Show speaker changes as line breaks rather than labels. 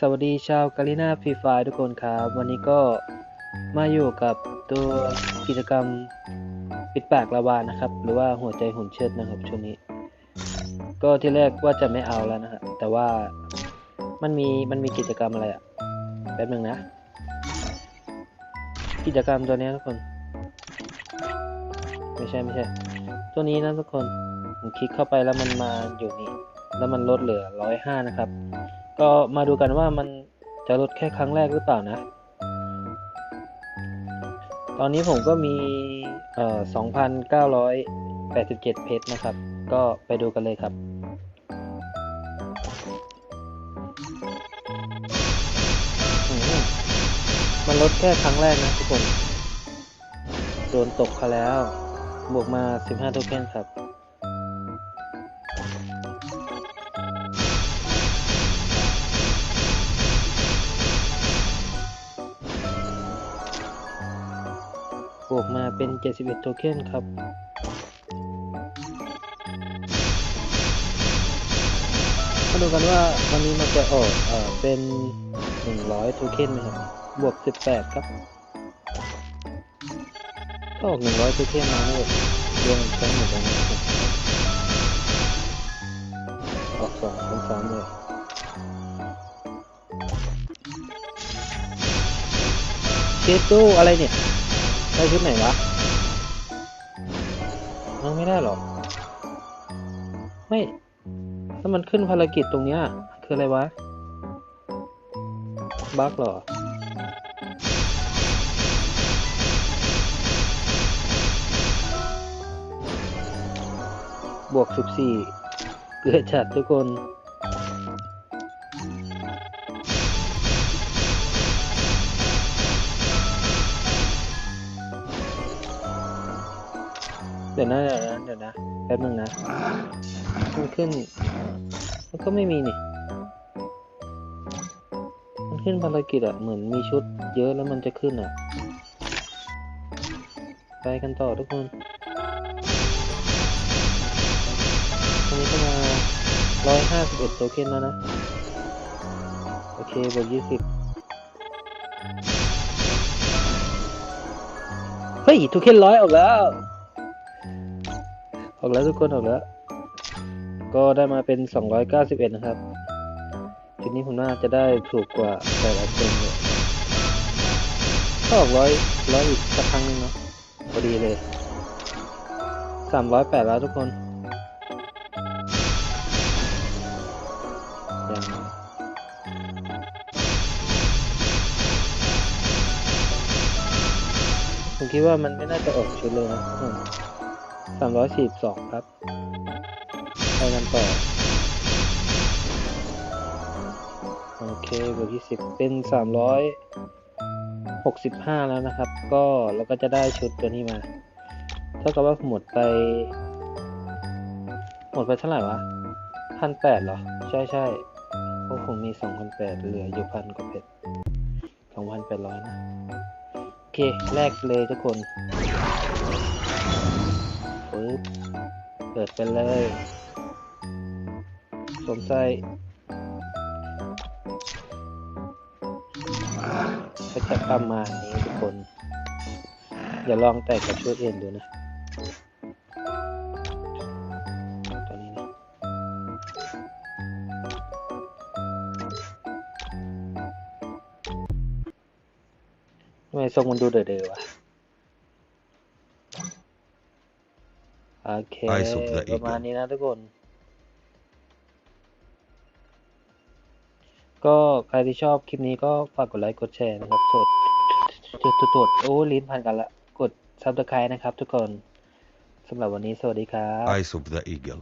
สวัสดีชาวกาลิน่าฟรีไฟทุกคนครับ วันนี้ก็มาอยู่กับตัวกิจกรรมปิดปากลาวานะครับ หรือว่าหัวใจหุ่นเชิดนะครับช่วงนี้ ก็ที่แรกว่าจะไม่เอาแล้วนะฮะแต่ว่ามันมีมันมีกิจกรรมอะไรอะแป๊บหนึ่งนะ กิจกรรมตัวนี้ทุกคน ไม่ใช่ไม่ใช่ ตัวนี้นะทุกคนผมคลิกเข้าไปแล้วมันมาอยู่นี่แล้วมันลดเหลือร้อยห้านะครับ ก็มาดูกันว่ามันจะลดแค่ครั้งแรกหรือเปล่านะ ตอนนี้ผมก็มีเอ่อ2,987 เพชรนะครับ ก็ไปดูกันเลยครับมมันลดแค่ครั้งแรกนะทุกคน โดนตกเขาแล้ว บวกมา 15 โทเค็นครับ บวกมาเป็น 71 โทเค็นครับ มาดูกันว่าวันนี้มันจะออกเออเป็น 100 โทเค็นไหมครับ บวก 18 ครับถ้าออก 100 โทเค็นมาเนี่ยรวมทั้งหมดเลยนะครับออก2 3 3เลยเชฟตู้อะไรเนี่ย ได้ชุดไหนวะมันไม่ได้หรอ ไม่ถ้ามันขึ้นภารกิจตรงเนี้ย คืออะไรวะ บั๊กหรอ บวก14เกลือจัดทุกคน เดี๋ยวนะเดี๋ยวนะเดี๋ยวนะแป๊บนึงนะมันขึ้นมันก็ไม่มีนี่ มันขึ้นภารกิจอะเหมือนมีชุดเยอะแล้วมันจะขึ้นอะไปกันต่อทุกคนตรงนี้ก็มาร้อยห้าสิบเอ็ดโทเค็นแล้วนะ โอเคบวกยี่สิบเฮ้ยโทเค็นร้อยออกแล้ว ออกแล้วทุกคนออกแล้ว ก็ได้มาเป็น 291 นะครับชุดนี้ผมน่าจะได้ถูกกว่าแต่ละคนเลยก็ออกร้อยร้อยอีกสักครั้งหนึงเนาะพอดีเลย 308 แล้วทุกคนยังผมคิดว่ามันไม่น่าจะออกชุดเลยนะ สามร้อยสี่สองครับ ไปกันต่อ โอเคบวกยี่สิบเป็นสามร้อยหกสิบห้าแล้วนะครับ ก็เราก็จะได้ชุดตัวนี้มา เท่ากับว่าหมดไป หมดไปเท่าไหร่วะพันแปดเหรอ ใช่ใช่เพราะผมมีสองพันแปดเหลืออยู่พันกว่าเพชรสองพันแปดร้อยนะ โอเค แรกเลยทุกคน เปิดไปเลยสวมใส่ก็จะประมาณนี้ทุกคน อย่าลองแตกกับชุดเอื่นดูนะตัวนี้นะ ทำไมทรงมันดูเดือดๆวะ โอเคประมาณนี้นะทุกคน ก็ใครที่ชอบคลิปนี้ก็ฝากกดไลค์กดแชร์นะครับสดจุดจุดจุดโอ้ลิ้นพันกันละกดซับสไครต์นะครับทุกคนสำหรับวันนี้สวัสดีครับ
Eyes of the eagle.